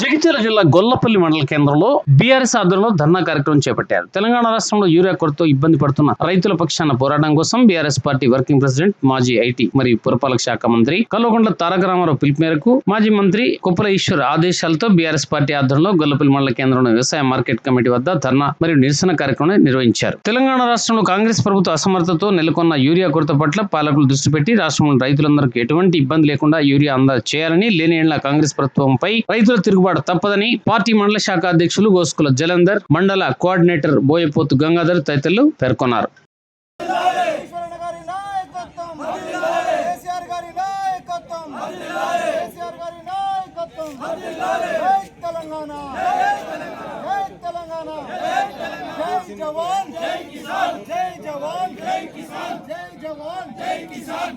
జగిత్యాల జిల్లా గొల్లపల్లి మండల కేంద్రంలో బీఆర్ఎస్ ఆధ్వర్యంలో ధర్నా కార్యక్రమం చేపట్టారు. తెలంగాణ రాష్ట్రంలో యూరియా కొరతతో ఇబ్బంది పడుతున్న రైతుల పక్షాన పోరాటం కోసం బీఆర్ఎస్ పార్టీ వర్కింగ్ ప్రెసిడెంట్ మాజీ ఐటీ మరియు పురపాలక శాఖ మంత్రి కల్వకుంట్ల తారక రామారావు పిలుపు మేరకు మాజీ మంత్రి కుప్పల ఈశ్వర్ ఆదేశాలతో బీఆర్ఎస్ పార్టీ ఆధ్వర్యంలో గొల్లపల్లి మండల కేంద్రంలో వ్యవసాయ మార్కెట్ కమిటీ వద్ద ధర్నా మరియు నిరసన కార్యక్రమం నిర్వహించారు. తెలంగాణ రాష్ట్రంలో కాంగ్రెస్ ప్రభుత్వ అసమర్థతతో నెలకొన్న యూరియా కొరత పట్ల పాలకులు దృష్టి పెట్టి రాష్ట్రంలో రైతులందరికీ ఎటువంటి ఇబ్బంది లేకుండా యూరియా అందా చేయాలని లేని కాంగ్రెస్ ప్రభుత్వంపై రైతుల తిరుగుబాటు తప్పదని పార్టీ మండల శాఖ అధ్యక్షులు గోస్కుల జలంధర్ మండల కోఆర్డినేటర్ బోయపోతు గంగాధర్ తదితరులు పేర్కొన్నారు. జై జవాన్. జై కిసాన్ జై జవాన్ జై కిసాన్ జై జవాన్ జై కిసాన్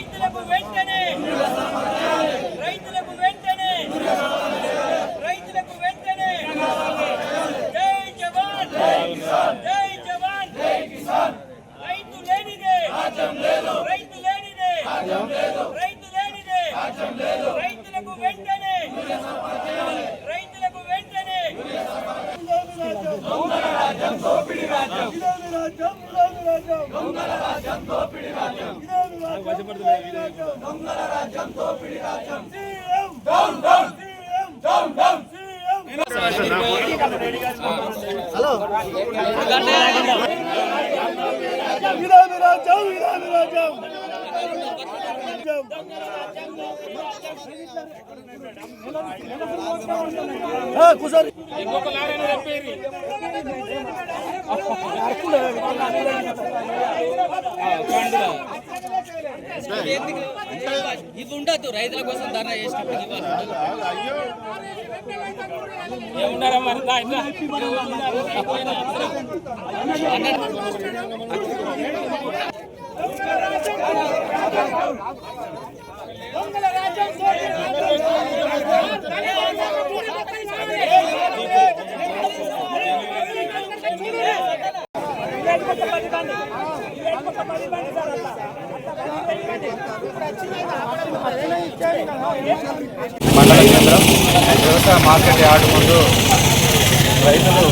రైతులకు వెంటనే రైతులకు వెంటనే రైతులకు వెంటనే. జై జవాన్ జై జవాన్. రైతు లేనిదే రైతు లేనిదే రైతు లేనిదే. రైతులకు వెంటనే రైతులకు వెంటనే. ఇదేమి రాజ్యం ఇదేమి రాజ్యం దొంగల రాజ్యం దోపిడి రాజ్యం ఇదేమి రాజ్యం ఇది ఉండదు రైతుల కోసం ధర్నా చేసినప్పుడు ఏమున్నారా మరి మండల కేంద్రం వ్యవసాయ మార్కెట్ యార్డ్ ముందు రైతులు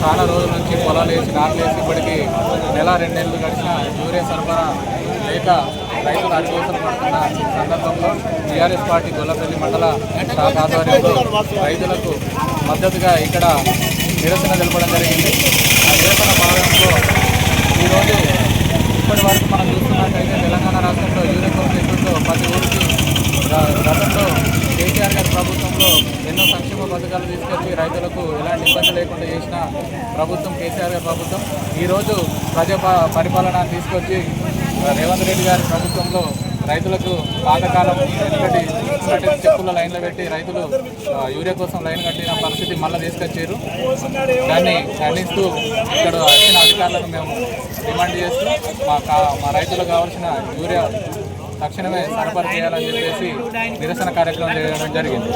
చాలా రోజుల నుంచి పొలాలు వేసి నాట్లు వేసి ఇప్పటికీ నెల రెండు నెలలు గడిచిన యూరియా సరఫరా లేక రైతులు అడిగోసలు పడుతున్న సందర్భంలో టీఆర్ఎస్ పార్టీ గొల్లపల్లి మండల శాఖ ఆధ్వర్యంలో రైతులకు మద్దతుగా ఇక్కడ నిరసన తెలపడం జరిగింది. ఆ నిరసన భాగంలో ఈరోజు ఇప్పటి వరకు మనం చూస్తున్నట్టయితే తెలంగాణ రాష్ట్రంలో యూరియా కొరత ప్రతి ఊరికి గతంలో కేసీఆర్ గారి ప్రభుత్వంలో ఎన్నో సంక్షేమ పథకాలు తీసుకొచ్చి రైతులకు ఎలాంటి ఇబ్బంది లేకుండా చేసిన ప్రభుత్వం కేసీఆర్ గారి ప్రభుత్వం. ఈరోజు ప్రజా ప- పరిపాలన తీసుకొచ్చి రేవంత్ రెడ్డి గారి ప్రభుత్వంలో రైతులకు పాతకాలం ఎందుకంటే చెప్పుల లైన్లో పెట్టి రైతులు యూరియా కోసం లైన్ కట్టిన పరిస్థితి మళ్ళీ తీసుకొచ్చారు. దాన్ని ఖండిస్తూ ఇక్కడ వచ్చిన అధికారులకు మేము డిమాండ్ చేస్తూ మా మా రైతులకు కావాల్సిన యూరియా తక్షణమే సరఫరా చేయాలని చెప్పేసి నిరసన కార్యక్రమం చేయడం జరిగింది.